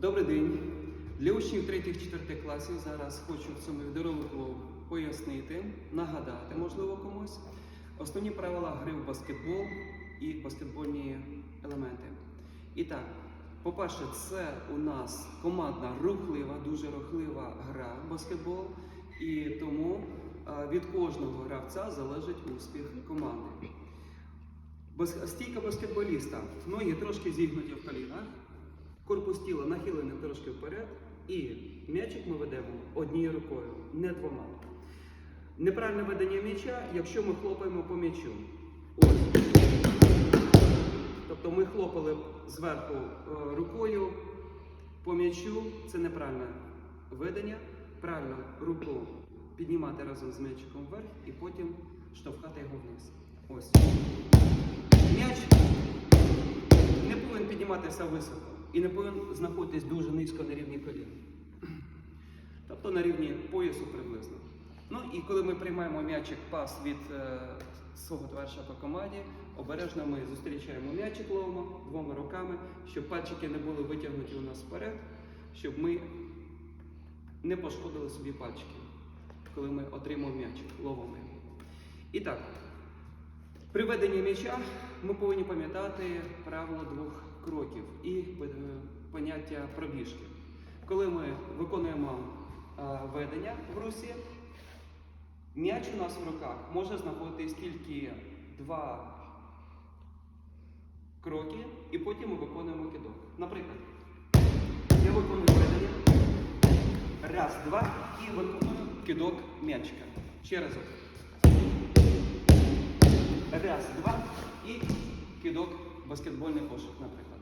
Добрий день. Для учнів 3-4 класів зараз хочу в цьому відеоролику пояснити, нагадати, можливо, комусь основні правила гри в баскетбол і баскетбольні елементи. І так, по-перше, це у нас командна рухлива, дуже рухлива гра в баскетбол, і тому е, від кожного гравця залежить успіх команди. Стійка баскетболіста, ноги трошки зігнуті в колінах, корпус тіла нахилений трошки вперед, і м'ячик ми ведемо однією рукою, не двома. Неправильне ведення м'яча, якщо ми хлопаємо по м'ячу. Ось. Тобто ми хлопали зверху е, рукою по м'ячу, це неправильне ведення. Правильно руку піднімати разом з м'ячиком вверх і потім штовхати його вниз. Ось. М'яч не повинен підніматися високо і не повинен знаходитись дуже низько на рівні колін. Тобто на рівні поясу приблизно. Ну і коли ми приймаємо м'ячик пас від е, свого товариша по команді, обережно ми зустрічаємо м'ячик ловимо двома руками, щоб пальчики не були витягнуті у нас вперед, щоб ми не пошкодили собі пальчики, коли ми отримуємо м'ячик, ловимо. І так, при веденні м'яча ми повинні пам'ятати правило двох кроків і е, поняття пробіжки. Коли ми виконуємо е, ведення в русі, м'яч у нас в руках може знаходитись тільки два кроки, і потім ми виконуємо кидок. Наприклад, я виконую ведення. Раз, два і виконую кидок м'ячика. Ще разок. Раз, два і кидок баскетбольний кошик, наприклад.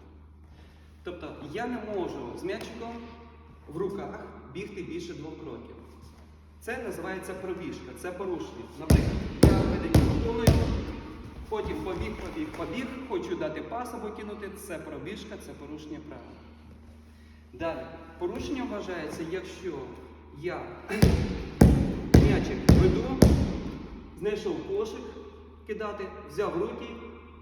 Тобто я не можу з м'ячиком в руках бігти більше двох кроків. Це називається пробіжка, це порушення. Наприклад, я ведення виконую, потім побіг, побіг, побіг, хочу дати пас або кинути, це пробіжка, це порушення правил. Далі, порушення вважається, якщо я м'ячик веду, знайшов кошик кидати, взяв руки,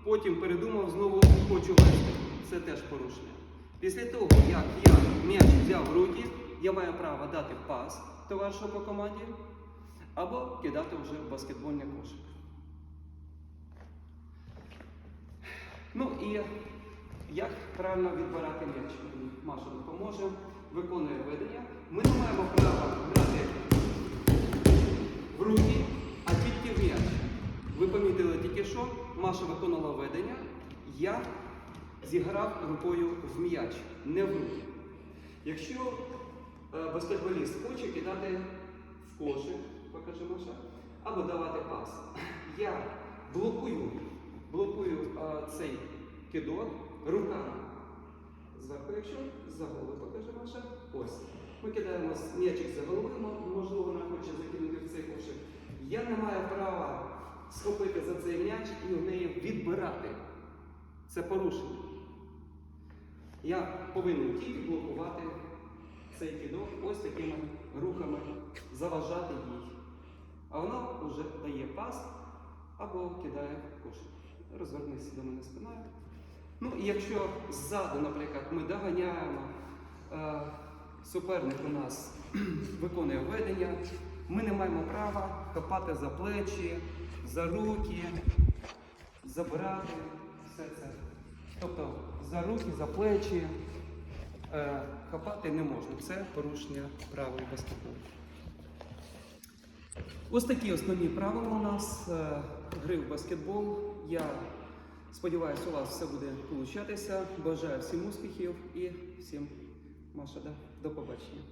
потім передумав, знову хочу вести. Це теж порушення. Після того, як я м'яч взяв в руки, я маю право дати пас товаришу по команді або кидати вже в баскетбольний кошик. Ну і як правильно відбирати м'яч? Маша допоможе, виконує ведення. Ми не маємо права грати в руки, а тільки в м'яч. Ви помітили тільки що, Маша виконала ведення, я зіграв рукою в м'яч, не в руки. Якщо е, баскетболіст хоче кидати в кошик, покажи Маша, або давати пас, я блокую, блокую е, цей кидок руками. Зверху, якщо за голову покаже Маша, ось. Ми кидаємо м'ячик за голову, мо- можливо, вона хоче закинути в цей кошик. Я не маю права схопити за цей м'яч і в неї відбирати. Це порушення. Я повинен тільки блокувати цей кидок ось такими рухами, заважати їй. А вона вже дає пас або кидає кошик. Розвернися до мене спиною. Ну і якщо ззаду, наприклад, ми доганяємо, е, суперник у нас виконує ведення, ми не маємо права хапати за плечі, за руки, забирати все це. Тобто за руки, за плечі е, хапати не можна. Це порушення правил баскетболу. Ось такі основні правила у нас е, гри в баскетбол. Я сподіваюся, у вас все буде получатися. Бажаю всім успіхів і всім Маша, да, до побачення.